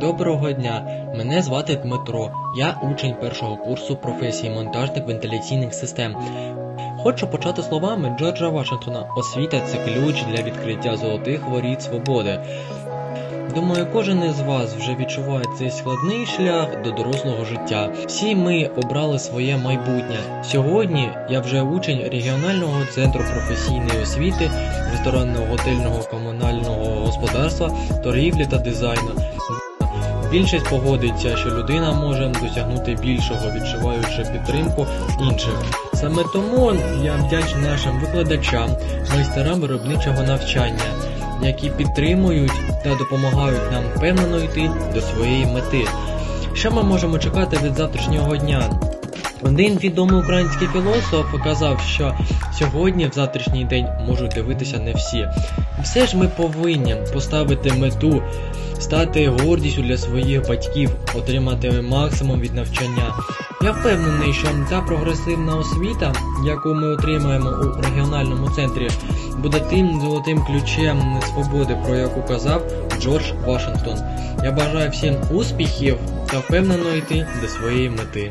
Доброго дня, мене звати Дмитро. Я учень першого курсу професії монтажник вентиляційних систем. Хочу почати словами Джорджа Вашингтона. Освіта це ключ для відкриття золотих воріт свободи. Думаю, кожен із вас вже відчуває цей складний шлях до дорослого життя. Всі ми обрали своє майбутнє. Сьогодні я вже учень регіонального центру професійної освіти, ресторанного готельного комунального господарства, торгівлі та дизайну. Більшість погодиться, що людина може досягнути більшого, відчуваючи підтримку інших. Саме тому я вдячний нашим викладачам, майстерам виробничого навчання, які підтримують та допомагають нам впевнено йти до своєї мети. Що ми можемо чекати від завтрашнього дня? Один відомий український філософ казав, що сьогодні в завтрашній день можуть дивитися не всі. Все ж ми повинні поставити мету, стати гордістю для своїх батьків, отримати максимум від навчання. Я впевнений, що та прогресивна освіта, яку ми отримаємо у регіональному центрі, буде тим золотим ключем свободи, про яку казав Джордж Вашингтон. Я бажаю всім успіхів та впевнено йти до своєї мети.